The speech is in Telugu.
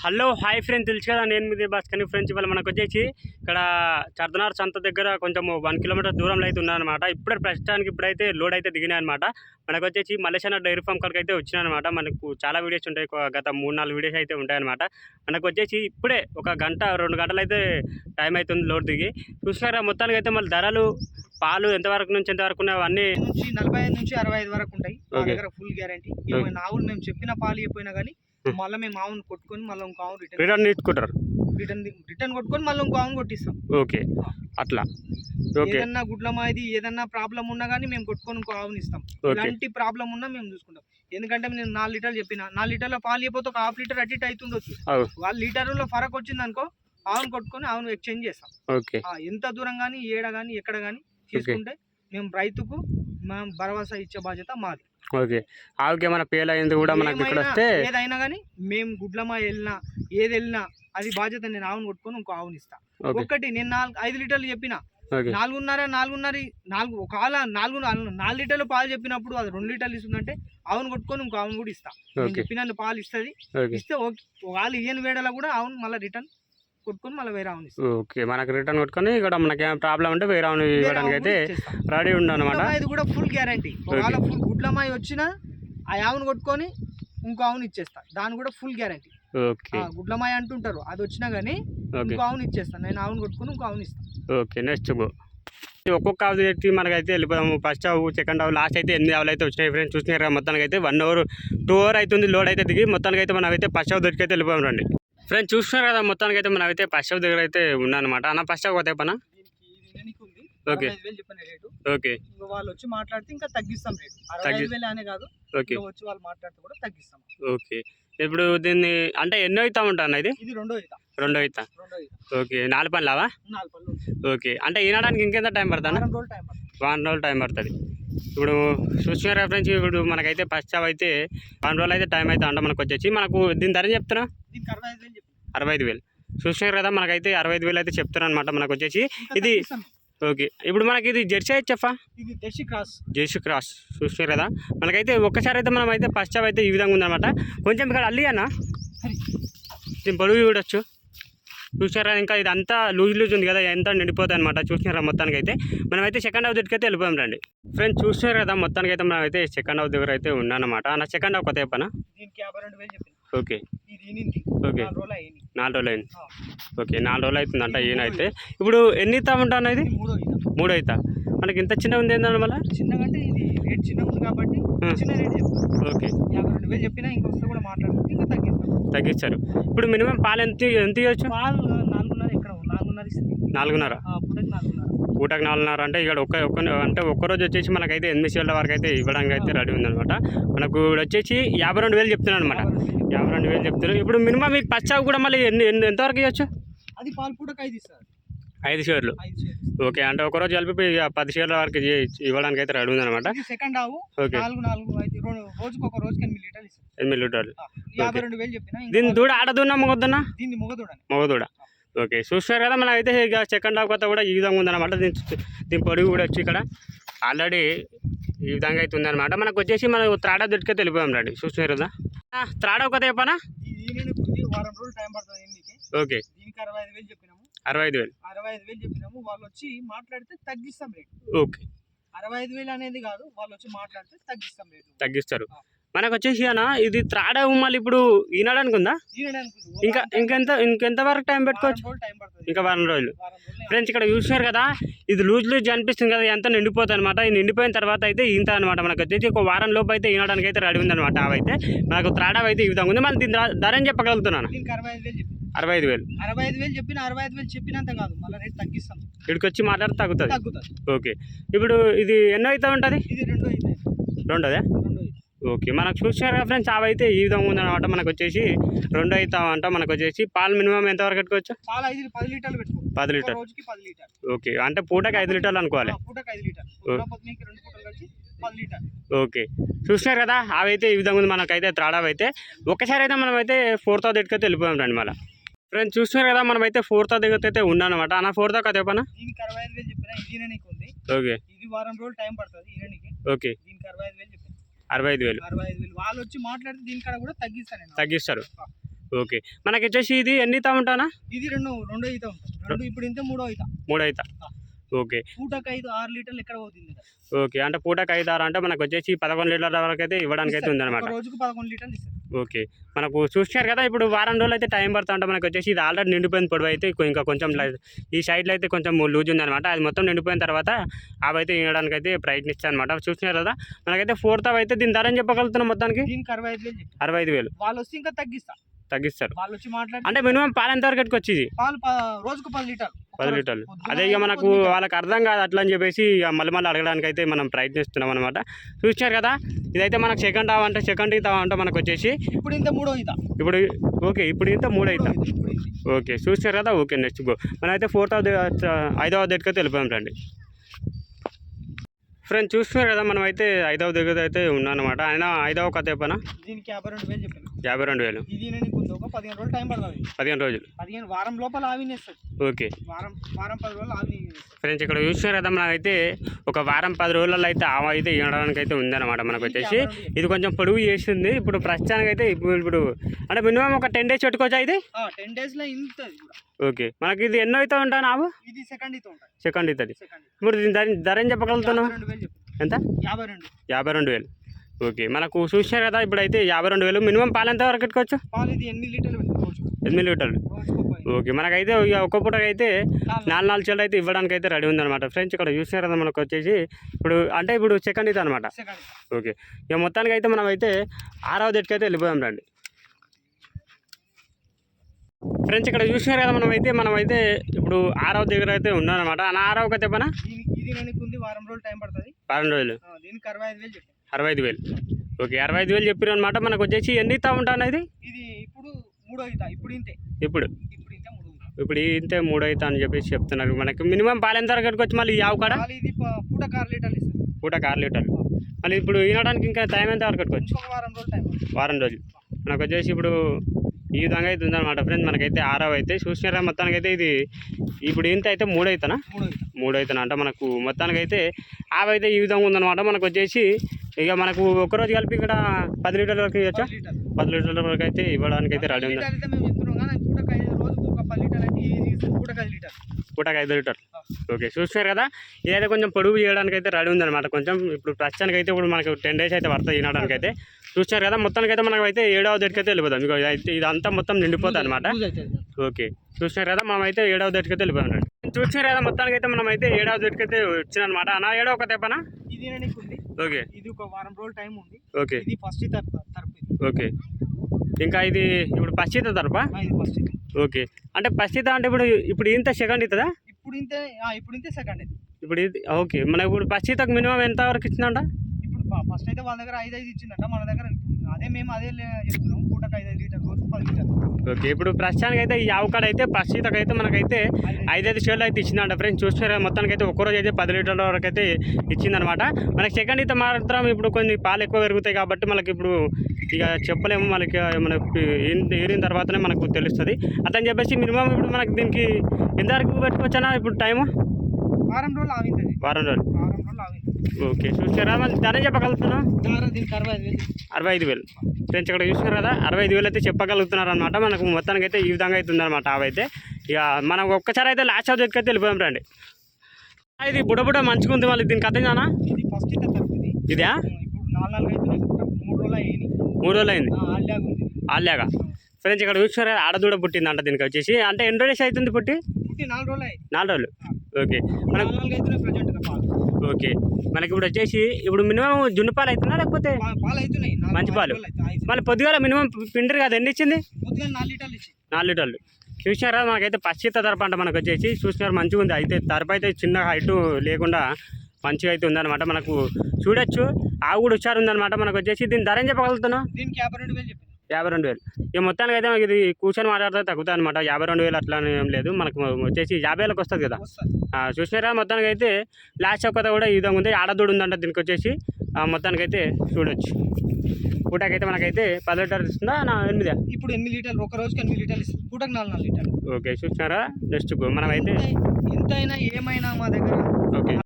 హలో హాయ్ ఫ్రెండ్స్ తెలుసు కదా? నేను మీది భాస్కర్ ఫ్రెండ్స్ ఇవాళ మనకు వచ్చేసి ఇక్కడ చర్దనార్ సంత దగ్గర కొంచెం వన్ కిలోమీటర్ దూరంలో అయితే ఉన్నాయన్నమాట ఇప్పుడే ప్రస్తుతానికి ఇప్పుడైతే లోడ్ అయితే దిగినాయి అనమాట మనకు వచ్చేసి మలేషియా డైరీ ఫామ్ కాడికి అయితే వచ్చినాయన్నమాట మనకు చాలా వీడియోస్ ఉంటాయి. గత మూడు నాలుగు వీడియోస్ అయితే ఉంటాయన్నమాట. మనకు వచ్చేసి ఇప్పుడే ఒక గంట రెండు గంటలు అయితే టైం అవుతుంది లోడ్ దిగి. చూసినారా మొత్తానికి అయితే మళ్ళీ ధరలు పాలు ఎంతవరకు నుంచి ఎంతవరకు ఉన్నాయి అవన్నీ నుంచి నలభై ఐదు నుంచి అరవై ఐదు వరకు ఉంటాయి. మా. దగ్గర ఫుల్ గ్యారంటీ ఆవులు మేము చెప్పిన పాలు చెప్పినా కానీ. మళ్ళీ మేము ఆవును కొట్టుకొని మళ్ళీ ఇంకో ఆవు రిటర్న్ రిటర్న్ తీసుకుంటారు. రిటర్న్ రిటర్న్ కొట్టుకొని మళ్ళీ ఇంకో ఆవును కొట్టిస్తాం. ఓకే. అట్లా. ఏదన్నా గుడ్లమా ఇది ఏదన్నా ప్రాబ్లం ఉన్నా కానీ మేము కొట్టుకొని ఇంకో ఆవుని ఇస్తాం. ఇలాంటి ప్రాబ్లం ఉన్నా మేము చూసుకుంటాం. ఎందుకంటే నేను నాలుగు లీటర్లు చెప్పిన నాలుగు లీటర్ల పాలు చెప్పితే ఒక హాఫ్ లీటర్ అటు ఇటు అవుతుండొచ్చు అవు. వాళ్ళ లీటర్లో ఫరక్ వచ్చింది అనుకో ఆవును కొట్టుకొని ఆవును ఎక్స్చేంజ్ చేస్తాం. ఎంత దూరం కానీ ఏడ కానీ ఎక్కడ కానీ తీసుకుంటే మేము రైతుకు మేము భరోసా ఇచ్చే బాధ్యత మాది. ఓకే. ఆవుకి ఏమైనా పేల్ అయింది కూడా మనకి ఇక్కడ వస్తే ఏదైనా కానీ మేము గుడ్లమా వెళ్ళినా ఏది వెళ్ళినా అది బాధ్యత నేను ఆవును కొట్టుకొని ఇంకో ఆవుని ఇస్తా. ఓకే. ఒక్కటి నేను నాలుగు ఐదు లీటర్లు చెప్పిన. నాలుగున్నర నాలుగున్నర నాలుగు ఒకవేళ నాలుగు నాలుగు నాలుగు లీటర్లు పాలు చెప్పినప్పుడు అది రెండు లీటర్లు ఇస్తుందంటే ఆవును కొట్టుకొని ఇంకో ఆవును కూడా ఇస్తా. చెప్పినంత పాలు ఇస్తుంది. ఇస్తే ఒకవేళ ఇయ్యని వేడలో కూడా ఆవును మళ్ళీ రిటర్న్ కొట్టుకొని మళ్ళీ వేరే ఇస్తా. ఓకే మనకి రిటర్న్ కొట్టుకొని ఇక్కడ మనకి ఏమైనా ప్రాబ్లం ఉంటే వేరే ఆవుని వేరే ఇవ్వడానికి అయితే. రెడీ ఉండనమాట ఇది కూడా ఫుల్ గ్యారంటీ ఒకవేళ ఫుల్ గుడ్లమాయి వచ్చినా ఆ ఆవును కొట్టుకొని ఇంకో ఆవును ఇచ్చేస్తా. దాని కూడా ఫుల్ గ్యారంటీ ఓకే. గుడ్లమాయ అంటుంటారు అది వచ్చినా కానీ ఇంకో ఆవును ఇచ్చేస్తాను. నేను ఆవును కొట్టుకొని ఇంకో ఆవును ఇస్తాను. ఓకే నెక్స్ట్ గో ఒక్కొక్క ఆవు పెట్టి మనకైతే వెళ్ళిపోదాము. ఫస్ట్ ఆవు సెకండ్ ఆవు లాస్ట్ అయితే ఎనిమిది ఆవులు అయితే వచ్చినాయి ఫ్రెండ్స్ చూసినారు కదా మొత్తానికి అయితే వన్ అవర్ టూ అవర్ అవుతుంది. లోడ్ అయితే దిగి మొత్తానికి అయితే మనమైతే ఫస్ట్ ఆవు దగ్గరికి అయితే వెళ్ళిపోయాం రండి. ఫ్రెండ్స్ చూస్తున్నారు కదా మొత్తానికి అయితే మనమైతే ఫస్ట్ ఆవు దగ్గర అయితే ఉన్నానమాట అన్న ఫస్ట్ ఆవు కొత్త పనా? ఓకే. ఓకే. వాళ్ళు వచ్చి మాట్లాడితే ఇంకా తగ్గిస్తాం రేటు అరవై వేలు అనే కాదు ఓకే. వచ్చి వాళ్ళు మాట్లాడితే కూడా తగ్గిస్తాం. ఓకే. ఇప్పుడు దీన్ని అంటే ఎన్నో అవుతా ఉంటాను ఇది? ఇది రెండో అవుతా రెండో ఇత ఓకే. నాలుగు పనులు అవా నాలుగు పళ్ళు ఓకే. అంటే ఈనడానికి ఇంకెంత టైం పడుతుందా. వారం రోజులు టైం పడుతుంది. ఇప్పుడు చూసిన రెఫరెన్స్ ఇప్పుడు మనకైతే ఫస్ట్ ఆవు అయితే వారం రోజులు అయితే టైం అయితే అంట మనకు వచ్చేసి మనకు దీని ధర చెప్తున్నా అరవై ఐదు వేలు. చూసినారు కదా మనకైతే అరవై ఐదు వేలు అయితే చెప్తారు అనమాట మనకు వచ్చేసి ఇది-. ఓకే. ఇప్పుడు మనకి ఇది జెర్సీ హెచ్ఎఫా ఇది దేశీ క్రాస్. జేసీ క్రాస్. చూసినారు కదా మనకైతే ఒక్కసారి అయితే మనం అయితే ఫస్ట్ ఆఫ్ అయితే ఈ విధంగా ఉందన్నమాట. కొంచెం ఇక్కడ అల్లి అన్న. దీని పొడుగు చూడొచ్చు. చూసినారా ఇంకా ఇది అంతా లూజ్ లూజ్ ఉంది కదా ఎంత నిండిపోతుంది అనమాట చూసినారా మొత్తానికి అయితే మనమైతే సెకండ్ హాఫ్ దగ్గరికి అయితే వెళ్ళిపోయాం రండి. ఫ్రెండ్స్ చూసినారు కదా మొత్తానికి అయితే మనం అయితే సెకండ్ హాఫ్ దగ్గర అయితే ఉన్నానమాట నా సెకండ్ హాఫ్ కొత్త చెప్పనా. ఓకే. ఓకే. నాలుగు రోజులు అయింది. ఓకే నాలుగు రోజులు అవుతుందంట ఈయన అయితే ఇప్పుడు ఎన్ని ఇస్తా ఉంటాను ఇది ఇది? మూడో ఇత అవుతా మనకి ఇంత చిన్న ఉంది ఏంటంటే మళ్ళీ? చిన్నగంటే ఇది రేట్ చిన్నగా ఉంది కాబట్టి. చిన్న రేట్ చెప్తాను ఓకే. యాభై రెండు వేలు చెప్పినా కూడా మాట్లాడుకుంటే ఇంకా తగ్గిస్తాం. తగ్గించారు ఇప్పుడు మినిమం పాలు ఎంత ఎంత ఇవ్వచ్చు? పాలు నాలుగున్నర ఎక్కడ నాలుగున్నర నాలుగున్నర. పూటకి నాలుగున్నర. పూటకు నాలుగున్నర అంటే ఇక్కడ ఒక్క ఒక్క అంటే ఒక్క రోజు వచ్చేసి మనకైతే ఎనిమిది వేల వరకు అయితే ఇవ్వడానికి అయితే రెడీ ఉందన్నమాట. మనకు వచ్చేసి యాభై రెండు వేలు చెప్తున్నాను అనమాట యాభై రెండు వేలు. చెప్తారు. ఇప్పుడు మినిమం మీకు పచ్చావు కూడా మళ్ళీ ఎన్ని ఎంతవరకు ఇవ్వచ్చు? అది పాలు పూటకి ఐదు ఇస్తారు ఐదు షేర్లు. ఓకే అంటే ఒక రోజు కలిపి పది షేర్ల వరకు ఇవ్వడానికి అయితే రెడీ ఉందన్నమాట. సెకండ్ ఆవు. ఓకే. నాలుగు నాలుగు ఐదు రెండు రోజుకి ఒక రోజుకి ఎనిమిది లీటర్లు ఎనిమిది లీటర్లు. యాభై రెండు వేలు చెప్పిన దీని దూడ ఆడదున్నా మొగొద్దున్నా దీన్ని మొగదూడని మగదూడ. ఓకే చూస్తున్నారు కదా మనం అయితే సెకండ్ హాఫ్ కొత్త కూడా ఈ విధంగా ఉందన్నమాట. దీని దీని పొడుగు కూడా వచ్చి ఇక్కడ. ఆల్రెడీ ఈ విధంగా అయితే ఉందన్నమాట. మనకు వచ్చేసి మనం త్రాడా దొరికే వెళ్ళిపోయాం రెడీ. చూస్తున్నారు కదా? త్రాడా కొత్త చెప్పనా దీని కొద్ది వారం రోజులు టైం పడుతుంది ఎన్నికి ఓకే. అరవై ఐదు వేలు అరవై ఐదు వేలు. చెప్పినాము. వాళ్ళు వచ్చి మాట్లాడితే తగ్గిస్తాం రేటు. ఓకే. అరవై ఐదు వేలు అనేది కాదు వాళ్ళు వచ్చి మాట్లాడితే తగ్గిస్తాం రేటు. తగ్గిస్తారు. మనకు వచ్చేసి అన్న ఇది త్రాడా మళ్ళీ ఇప్పుడు ఈనాడానికి ఉందా ఇంకా ఇంకెంత ఇంకెంత వరకు టైం పెట్టుకోవచ్చు? ఇంకా వారం రోజులు. ఫ్రెండ్స్ ఇక్కడ చూసినారు కదా ఇది లూజ్ లూజ్ అనిపిస్తుంది కదా ఎంత నిండిపోతుంది అనమాట ఇది నిండిపోయిన తర్వాత అయితే ఇంత అనమాట మనకు వచ్చేసి ఒక వారం లోపు అయితే ఈనడానికి అయితే రెడీ ఉందన్నమాట అవైతే మనకు త్రాడా అయితే ఈ విధంగా ఉంది. మళ్ళీ దీని ధర- ఏం చెప్పగలుగుతున్నాను అరవై ఐదు వేలు అరవై ఐదు వేలు. చెప్పిన అరవై ఐదు వేలు చెప్పినంత కాదు. మళ్ళీ రేట్ తగ్గిస్తాం. ఇక్కడికి వచ్చి మాట్లాడితే తగ్గుతుంది. ఓకే. ఇప్పుడు ఇది ఎన్నో అవుతా ఉంటుంది? ఇది రెండో ఇది రెండోదే? ఓకే. మనకు చూసినారు కదా ఫ్రెండ్స్ అవైతే ఈ విధంగా ఉందన్నమాట. మనకు వచ్చేసి రెండు అవుతామంట మనకు వచ్చేసి పాలు మినిమం ఎంతవరకు పెట్టుకోవచ్చు? పాలు ఐదు పది లీటర్లు పెట్టుకో. పది ఒక లీటర్. రోజుకి పది లీటర్. ఓకే. అంటే పూటకి ఐదు లీటర్లు అనుకోవాలి. పూటకి ఐదు లీటర్. పొద్దున పొద్దునకి రెండు పూటలు కలిసి పది లీటర్. ఓకే. చూసినారు కదా? అవైతే ఈ విధంగా ఉంది. మనకైతే త్రాడావ్ అయితే. ఒకసారి అయితే మనం అయితే ఫోర్ థౌసండ్ ఎట్టుకైతే వెళ్ళిపోయాం రండి మళ్ళీ. ఫ్రెండ్స్ చూస్తున్నారు కదా? మనం అయితే ఫోర్ థౌసండ్ దగ్గర అయితే ఉన్నానమాట అన్న ఫోర్ థౌసండ్ వేలు చెప్పిన ఓకే. ఇది వారం రోజులు టైం పడుతుంది ఓకే. దీనికి అరవై ఐదు వేలు. అరవై ఐదు వేలు. వాళ్ళు వచ్చి మాట్లాడితే దీనికాడ కూడా తగ్గిస్తాను నేను తగ్గిస్తారు. ఓకే. మనకి వచ్చేసి ఇది ఎన్ని ఇతా ఉంటానా? ఇది రెండు రెండో ఈత ఉంటుంది. రెండు ఇప్పుడు ఇంతే మూడో ఈత. మూడు అవుతా ఓకే. పూటకు ఐదు ఆరు లీటర్లు ఎక్కడ పోతుంది? ఓకే. అంటే పూటకు ఐదు ఆరు అంటే మనకు వచ్చేసి పదకొండు లీటర్ల వరకు అయితే ఇవ్వడానికి అయితే. ఉందన్నమాట. ఒక రోజుకు పదకొండు లీటర్లు ఇస్తారు. ఓకే. మనకు చూసినారు కదా ఇప్పుడు వారం రోజులు అయితే టైం పడుతూ ఉంటే మనకు వచ్చేసి ఇది ఆల్రెడీ నిండిపోయిన పొడవు అయితే ఇంకా కొంచెం ఈ సైడ్లో అయితే కొంచెం లూజ్ ఉందన్నమాట. అది మొత్తం నిండిపోయిన తర్వాత అవి అయితే ఇవ్వడానికి అయితే ప్రయత్నిస్తాను అనమాట చూసినారు కదా మనకైతే ఫోర్త్ అవి అయితే దీని ధర ఏం చెప్పగలుగుతున్నాం మొత్తానికి? అరవై ఐదు వేలు వాళ్ళు వస్తే ఇంకా తగ్గిస్తా. తగ్గిస్తారు. వాళ్ళు వచ్చి మాట్లాడి అంటే మినిమం పాలు ఎంత వరకు వచ్చేది? పాలు రోజుకు పది లీటర్లు. ఒక పది. లీటర్లు. అదే ఇక మనకు వాళ్ళకి అర్థం కాదు అట్లా అని చెప్పేసి ఇక మళ్ళీ మళ్ళీ అడగడానికి అయితే మనం ప్రయత్నిస్తున్నాం అనమాట చూసినారు కదా? ఇదైతే మనకు సెకండ్ హావ్ అంటే సెకండ్ ఈత అంటే మనకు వచ్చేసి ఇప్పుడు ఇంత మూడో ఈత. ఇప్పుడు ఓకే ఇప్పుడు ఇంత మూడు ఈత. ఓకే చూసారు కదా? ఓకే నెక్స్ట్ గో మనం అయితే ఫోర్త్ ఐదవ దగ్గర వెళ్ళిపోయాం రండి. ఫ్రెండ్స్ చూస్తున్నారు కదా? మనం అయితే ఐదవ దగ్గర అయితే ఉన్నానమాట ఆయన ఐదవ కథ చెప్పనా? దీనికి యాభై రెండు వేలు చెప్పాను. యాభై రెండు వేలు. ఇది ఒక పదిహేను రోజులు టైం పడుతుంది. పదిహేను రోజులు. పదిహేను వారం లోపల ఆవినేస్తుంది ఓకే. వారం వారం పది రోజులు ఆవి ఫ్రెండ్స్ ఇక్కడ చూస్తున్నారు కదా మనమైతే ఒక వారం పది రోజులలో అయితే ఆవ అయితే ఇవ్వడానికి అయితే ఉందన్నమాట మనకు వచ్చేసి ఇది కొంచెం పొడుగు చేసింది ఇప్పుడు ప్రస్తుతానికి అయితే ఇప్పుడు ఇప్పుడు అంటే మినిమం ఒక టెన్ డేస్ పెట్టుకోవచ్చా ఇది? టెన్ డేస్లో ఇంతది కూడా. ఓకే. మనకి ఇది ఎన్నో అయితే ఉంటా నావు ఇది సెకండ్ అవుతుంది ఇప్పుడు దీని ధర ఏం చెప్పగలుగుతున్నావు? ఎంత? యాభై రెండు. యాభై రెండు వేలు. ఓకే. మనకు చూసినారు కదా ఇప్పుడైతే యాభై రెండు వేలు మినిమం పాలు ఎంత వరకు పెట్టుకోవచ్చు? ఎనిమిది లీటర్లు. ఓకే. మనకైతే ఇక ఒక్క పూట అయితే నాలుగు. నాలుగు చెల్లు అయితే ఇవ్వడానికి అయితే రెడీ ఉందన్నమాట. ఫ్రెండ్స్ ఇక్కడ చూసినారు కదా మనకు వచ్చేసి ఇప్పుడు అంటే ఇప్పుడు సెకండ్ ఇది అనమాట. ఓకే. ఇక మొత్తానికి అయితే మనం అయితే ఆరవ దెట్టుకు అయితే వెళ్ళిపోయాం రండి. ఫ్రెండ్స్ ఇక్కడ చూసినారు కదా మనం అయితే మనం అయితే ఇప్పుడు ఆరవ దగ్గర అయితే ఉన్నామన్నమాట ఆ ఆరవ ఉంది వారం రోజులు టైం పడుతుంది. పన్నెండు రోజులు. ఆ, దీనికి అరవై ఐదు వేలు చెప్పాను అరవై ఐదు వేలు. ఓకే అరవై ఐదు వేలు చెప్పారు అనమాట మనకు వచ్చేసి ఎన్ని ఇస్తా ఉంటాను ఇది? ఇది ఇప్పుడు మూడో ఇప్పుడు ఇంతే. ఇప్పుడు? ఇప్పుడు ఇంతే మూడో ఈత ఇప్పుడు ఇంతే మూడు అవుతా అని చెప్పేసి చెప్తున్నారు. మనకి మినిమం పాలు ఎంత వరకు వచ్చి మళ్ళీ యావు కాడ? ఇది ప- పూటకు ఆరు లీటర్లు పూట లీటర్లు. మళ్ళీ ఇప్పుడు వినడానికి ఇంకా టైం ఎంత వరకు కట్టుకోవచ్చు వారం రోజులు టైం. వారం రోజులు. మనకు వచ్చేసి ఇప్పుడు ఈ విధంగా అయితే ఉందన్నమాట ఫ్రెండ్స్. మనకైతే ఆరవ అయితే. చూసినారా? మొత్తానికి అయితే ఇది ఇప్పుడు ఇంత అయితే మూడు అవుతానా మూడో ఈత మూడు అవుతానా అంటే మనకు మొత్తానికి అయితే ఆవు అయితే ఈ విధంగా ఉందన్నమాట. మనకు వచ్చేసి ఇక మనకు ఒక్కరోజు కలిపి ఇక్కడ పది లీటర్ల వరకు ఇవ్వచ్చా? పది లీటర్లు. వరకు అయితే ఇవ్వడానికి అయితే రెడీ ఉంది పూటకు ఐదు లీటర్లు ఓకే చూస్తున్నారు కదా? ఇదైతే కొంచెం పొడుగు చేయడానికి అయితే రెడీ ఉందన్నమాట కొంచెం. ఇప్పుడు ప్రస్తుతానికి అయితే ఇప్పుడు మనకు టెన్ డేస్ అయితే పడుతుంది తినడానికి అయితే. చూస్తున్నారు కదా? మొత్తానికి అయితే మనకు అయితే ఏడవ దగ్గరికి అయితే వెళ్ళిపోతాం. అయితే ఇదంతా మొత్తం నిండిపోతుంది అనమాట ఓకే చూసినారు కదా? మనం అయితే ఏడవ దగ్గరికి అయితే వెళ్ళిపోయాం రండి. చూసినారు కదా? మొత్తానికి అయితే మనం అయితే ఏడవ దగ్గరికి అయితే వచ్చినమాట అన్న ఏడవ ఒక తెప్పనా? ఓకే. ఇది ఒక వారం రోజులు టైం ఉంది. ఓకే. ఇది ఫస్ట్ తరపు తరపు ఇది. ఓకే. ఇంకా ఇది ఇప్పుడు పశ్చిత తరపా? ఇది ఫస్ట్ ఓకే. అంటే పశ్చిత అంటే ఇప్పుడు ఇప్పుడు ఇంత సెకండ్ ఇస్తుందా ఇప్పుడు ఇంతే ఇప్పుడు ఇంతే సెకండ్ ఇది. ఇప్పుడు ఇది ఓకే. మనకు ఇప్పుడు పశ్చితకు మినిమం ఎంత వరకు ఇచ్చిందంట ఫస్ట్ అయితే వాళ్ళ దగ్గర ఐదు ఐదు ఇచ్చిందంట మన దగ్గర అదే మేము అదే చెప్తున్నాం పూటకు ఐదు ఐదు లీటర్ రోజు పది లీటర్ ఓకే ఇప్పుడు ప్రస్తుతానికి అయితే ఈ ఆవుకాడ అయితే పశ్చితకు అయితే మనకైతే ఐదైదు షేర్లు అయితే ఇచ్చిందంట ఫ్రెండ్స్. చూస్తున్నారు మొత్తానికి అయితే ఒక్కరోజు అయితే పది లీటర్ల వరకు అయితే ఇచ్చిందనమాట మనకి సెకండ్ అయితే మాత్రం ఇప్పుడు కొన్ని పాలు ఎక్కువ పెరుగుతాయి కాబట్టి మనకి ఇప్పుడు ఇక చెప్పలేము. మనకి మనకి ఏరిన తర్వాతనే మనకు తెలుస్తుంది. అతని చెప్పేసి మినిమం ఇప్పుడు మనకి దీనికి ఎంతవరకు పెట్టుకోవచ్చా ఇప్పుడు టైము? వారం రోజులు ఆవింది వారం రోజులు. వారం రోజులు ఓకే చూసారా మరి ధర చెప్పగలుగుతున్నాం అరవై ఐదు వేలు. ఫ్రెండ్స్ ఇక్కడ చూస్తున్నారు కదా అరవై ఐదు వేలు అయితే చెప్పగలుగుతున్నారు అనమాట మనకు మొత్తానికి అయితే ఈ విధంగా అయితే ఉందన్నమాట అవైతే ఇక మనం ఒక్కసారి అయితే లాస్ట్ హౌస్ ఎక్కడికి వెళ్ళిపోయాం రండి. ఇది బుడ బుడ మంచిగా ఉంది మళ్ళీ దీనికి అర్థం ఇది అయితే అయితే మూడు రోజులు రోజులు అయింది? ఆల్లాగా ఫ్రెండ్స్ ఇక్కడ కదా, ఆడదూడ పుట్టిందంట దీనికి వచ్చేసి అంటే ఎన్ని డేస్ అవుతుంది పుట్టి? నాలుగు రోజులు నాలుగు రోజులు. ఓకే. మనకు ఓకే. మనకి ఇప్పుడు వచ్చేసి ఇప్పుడు మినిమం జున్ను పాలు అవుతున్నా లేకపోతే మంచి పాలు. మళ్ళీ పొద్దుగాల మినిమం పిండరు కదా ఎన్ని ఇచ్చింది? నాలుగు లీటర్లు ఇచ్చి. నాలుగు లీటర్లు. చూసినారా? మనకైతే పశ్చిత తరపు అంట మనకు వచ్చేసి. చూసినారు మంచిగా ఉంది. అయితే తరపు అయితే చిన్న హైట్ లేకుండా మంచిగా అయితే ఉందన్నమాట మనకు. చూడొచ్చు. ఆవు కూడా హుషారు ఉందన్నమాట మనకు వచ్చేసి. దీని ధర ఏం చెప్పగలుగుతున్నాం దీనికి యాభై రెండు వేలు యాభై రెండు వేలు. ఇక మొత్తానికి అయితే మనకి ఇది కూర్చొని మాట్లాడితే తగ్గుతుంది అనమాట యాభై రెండు వేలు అట్లా ఏం లేదు. మనకు వచ్చేసి యాభై వేలకు వస్తుంది కదా. చూసినారా? మొత్తానికి అయితే లాస్ట్ ఒక్కత కూడా ఈ విధంగా ఉంది. ఆడదూడు ఉందంట దీనికి వచ్చేసి. మొత్తానికి అయితే చూడొచ్చు. పూటకైతే మనకైతే పది లీటర్ ఇస్తుందా? నా ఎనిమిదా? ఇప్పుడు ఎనిమిది లీటర్లు? ఒక రోజుకి ఎనిమిది లీటర్లు ఇస్తుంది? పూటకు నాలుగు నాలుగు లీటర్లు. ఓకే చూసినారా? నెక్స్ట్ మనం అయితే ఎంత- ఎంతైనా ఏమైనా మా దగ్గర ఓకే.